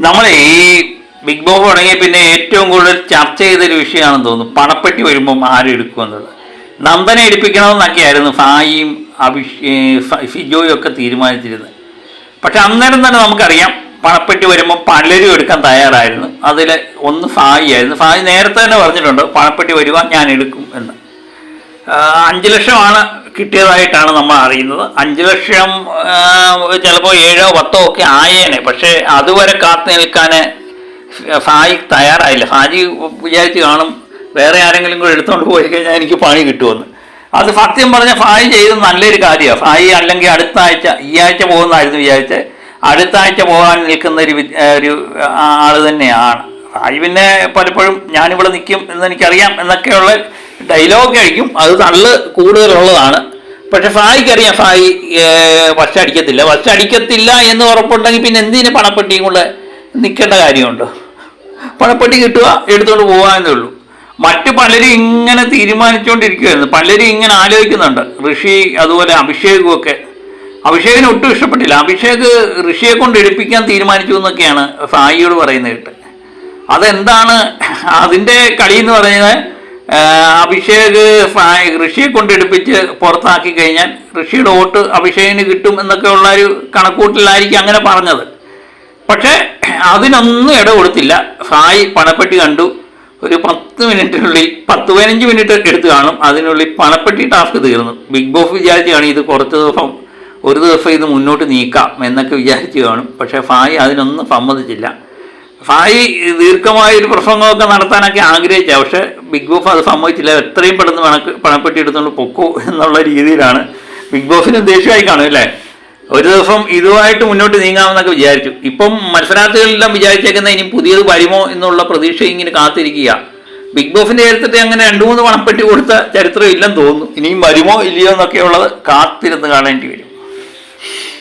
നമ്മൾ ഈ big Bob തുടങ്ങിയ പിന്നെ ഏറ്റവും കൂടുതൽ ചർച്ച ചെയ്തൊരു വിഷയമാണെന്ന് തോന്നുന്നു. പണപ്പെട്ടി വരുമ്പം ആരും എടുക്കുമെന്നത്? നന്ദനെ എടുപ്പിക്കണമെന്നൊക്കെയായിരുന്നു ഫായിയും അഭിഷേ ഫിജോയും ഒക്കെ തീരുമാനിച്ചിരുന്നത്. പക്ഷെ അന്നേരം തന്നെ നമുക്കറിയാം പണപ്പെട്ടി വരുമ്പോൾ പലരും എടുക്കാൻ തയ്യാറായിരുന്നു. അതിൽ ഒന്ന് ഫായി ആയിരുന്നു. ഫായി നേരത്തെ തന്നെ പറഞ്ഞിട്ടുണ്ട് പണപ്പെട്ടി വരുവാൻ ഞാൻ എടുക്കും എന്ന്. അഞ്ച് ലക്ഷമാണ് കിട്ടിയതായിട്ടാണ് നമ്മൾ അറിയുന്നത്. അഞ്ച് ലക്ഷം ചിലപ്പോൾ ഏഴോ പത്തോ ഒക്കെ ആയേനെ. പക്ഷേ അതുവരെ കാത്തു നിൽക്കാൻ ഫാജി തയ്യാറായില്ല. ഫാജി വിചാരിച്ച് കാണും വേറെ ആരെങ്കിലും കൂടെ എടുത്തുകൊണ്ട് പോയി കഴിഞ്ഞാൽ എനിക്ക് പണി കിട്ടുമെന്ന്. അത് സത്യം പറഞ്ഞാൽ ഫായി ചെയ്തത് നല്ലൊരു കാര്യമാണ് ഫായി അല്ലെങ്കിൽ അടുത്ത ആഴ്ച ഈ ആഴ്ച പോകുന്നതായിരുന്നു വിചാരിച്ച്. അടുത്ത ആഴ്ച പോകാൻ നിൽക്കുന്ന ഒരു ഒരു ആൾ തന്നെയാണ്. ഫായി പിന്നെ പലപ്പോഴും ഞാനിവിടെ നിൽക്കും എന്ന് എനിക്കറിയാം എന്നൊക്കെയുള്ള ഡയലോഗ് കഴിക്കും അത് നല്ല കൂടുതലുള്ളതാണ്. പക്ഷെ ഫായിക്കറിയാം ഫായി വർഷം അടിക്കത്തില്ല. വർഷം അടിക്കത്തില്ല എന്ന് ഉറപ്പുണ്ടെങ്കിൽ പിന്നെ എന്തിനു പണപ്പെട്ടിയും കൊണ്ട് നിൽക്കേണ്ട കാര്യമുണ്ട്? പണപ്പെട്ടി കിട്ടുക എടുത്തുകൊണ്ട് പോകാമെന്നേ ഉള്ളൂ. മറ്റു പലരും ഇങ്ങനെ തീരുമാനിച്ചുകൊണ്ടിരിക്കുകയായിരുന്നു പലരും ഇങ്ങനെ ആലോചിക്കുന്നുണ്ട്. ഋഷി അതുപോലെ അഭിഷേകും ഒക്കെ അഭിഷേകിന് ഒട്ടും ഇഷ്ടപ്പെട്ടില്ല. അഭിഷേക് ഋഷിയെ കൊണ്ട് എടുപ്പിക്കാൻ തീരുമാനിച്ചു എന്നൊക്കെയാണ് ഫായിയോട് പറയുന്നത് കേട്ട്. അതെന്താണ്? അതിന്റെ കളി എന്ന് പറയുന്നത് അഭിഷേക് ഋഷിയെ കൊണ്ടെടുപ്പിച്ച് പുറത്താക്കി കഴിഞ്ഞാൽ ഋഷിയുടെ വോട്ട് അഭിഷേകിന് കിട്ടും എന്നൊക്കെ ഉള്ള ഒരു കണക്കൂട്ടിലായിരിക്കും അങ്ങനെ പറഞ്ഞത്. പക്ഷേ അതിനൊന്നും ഇട കൊടുത്തില്ല. ഫായ് പണപ്പെട്ടി കണ്ടു. ഒരു പത്ത് മിനിറ്റിനുള്ളിൽ പത്ത് പതിനഞ്ച് മിനിറ്റ് എടുത്ത് കാണും. അതിനുള്ളിൽ പണപ്പെട്ടി ടാസ്ക് തീർന്നു. ബിഗ് ബോസ് വിചാരിച്ചാണ് ഇത് കുറച്ച് ദിവസം ഒരു ദിവസം ഇത് മുന്നോട്ട് നീക്കാം എന്നൊക്കെ വിചാരിച്ച് കാണും. പക്ഷേ ഫായി അതിനൊന്നും സമ്മതിച്ചില്ല. ഫായി ദീർഘമായ ഒരു പ്രസംഗമൊക്കെ നടത്താനൊക്കെ ആഗ്രഹിച്ച. പക്ഷേ ബിഗ് ബോസ് അത് സമ്മതിച്ചില്ല. എത്രയും പെട്ടെന്ന് പണക്ക് പണപ്പെട്ടി എടുത്തുകൊണ്ട് പൊക്കോ എന്നുള്ള രീതിയിലാണ് ബിഗ് ബോസിന് ദേഷ്യമായി കാണും അല്ലേ? ഒരു ദിവസം ഇതുമായിട്ട് മുന്നോട്ട് നീങ്ങാമെന്നൊക്കെ വിചാരിച്ചു. ഇപ്പം മത്സരാർത്ഥികളെല്ലാം വിചാരിച്ചേക്കുന്ന ഇനി പുതിയത് വരുമോ എന്നുള്ള പ്രതീക്ഷ ഇങ്ങനെ കാത്തിരിക്കുക ബിഗ് ബോസിന്റെ ചരിത്രത്തെ അങ്ങനെ രണ്ടു മൂന്ന് പണപ്പെട്ടി കൊടുത്ത ചരിത്രം ഇല്ലെന്ന് തോന്നുന്നു. ഇനിയും വരുമോ ഇല്ലയോ എന്നൊക്കെയുള്ളത് കാത്തിരുന്ന് കാണേണ്ടി വരും.